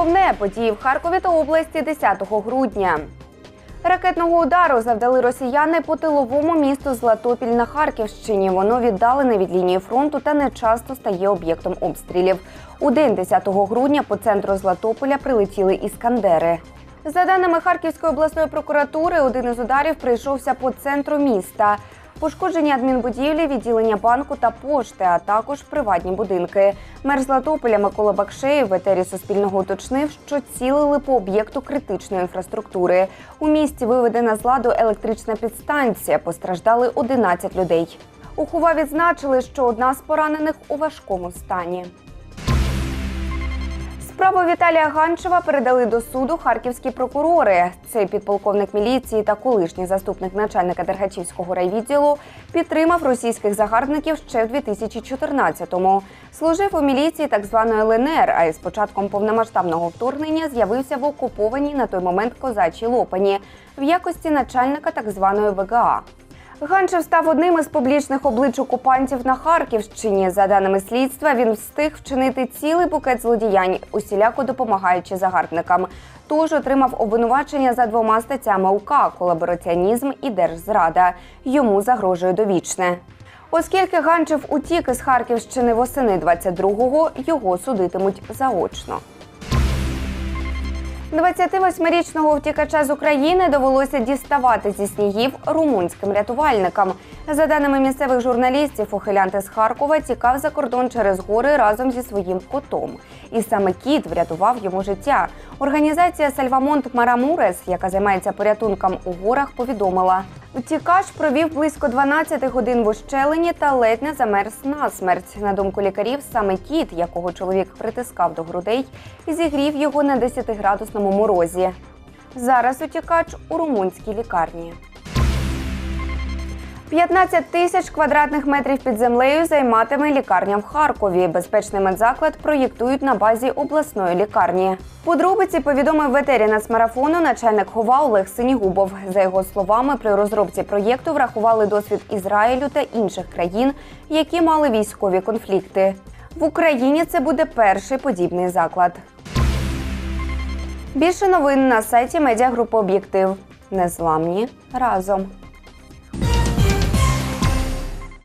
головне події в Харкові та області 10 грудня. Ракетного удару завдали росіяни по тиловому місту Златопіль на Харківщині. Воно віддалене від лінії фронту та не часто стає об'єктом обстрілів. У день 10 грудня по центру Златополя прилетіли іскандери. За даними Харківської обласної прокуратури, один із ударів прийшовся по центру міста. Пошкоджені адмінбудівлі, відділення банку та пошти, а також приватні будинки. Мер Златополя Микола Бакшеєв в етері Суспільного уточнив, що цілили по об'єкту критичної інфраструктури. У місті виведена з ладу електрична підстанція. Постраждали 11 людей. У Хува відзначили, що одна з поранених у важкому стані. Справу Віталія Ганчева передали до суду харківські прокурори. Цей підполковник міліції та колишній заступник начальника Дергачівського райвідділу підтримав російських загарбників ще в 2014-му. Служив у міліції так званої ЛНР, а із початком повномасштабного вторгнення з'явився в окупованій на той момент козачій Лопані в якості начальника так званої ВГА. Ганчев став одним із публічних облич окупантів на Харківщині. За даними слідства, він встиг вчинити цілий букет злодіянь, усіляко допомагаючи загарбникам. Тож отримав обвинувачення за двома статтями УК – колабораціонізм і держзрада. Йому загрожує довічне. Оскільки Ганчев утік із Харківщини восени 22-го, його судитимуть заочно. 28-річного втікача з України довелося діставати зі снігів румунським рятувальникам. За даними місцевих журналістів, ухилянт з Харкова тікав за кордон через гори разом зі своїм котом. І саме кіт врятував йому життя. Організація Сальвамонт Марамурес, яка займається порятунком у горах, повідомила. Втікач провів близько 12 годин в ущелині та ледь не замерз насмерть. На думку лікарів, саме кіт, якого чоловік притискав до грудей, зігрів його на 10-градусному морозі. Зараз утікач у румунській лікарні. 15 тисяч квадратних метрів під землею займатиме лікарня в Харкові. Безпечний медзаклад проєктують на базі обласної лікарні. Подробиці повідомив в етері нацмарафону начальник ХОВА Олег Синігубов. За його словами, при розробці проєкту врахували досвід Ізраїлю та інших країн, які мали військові конфлікти. В Україні це буде перший подібний заклад. Більше новин на сайті медіагрупи Об'єктив. Незламні разом.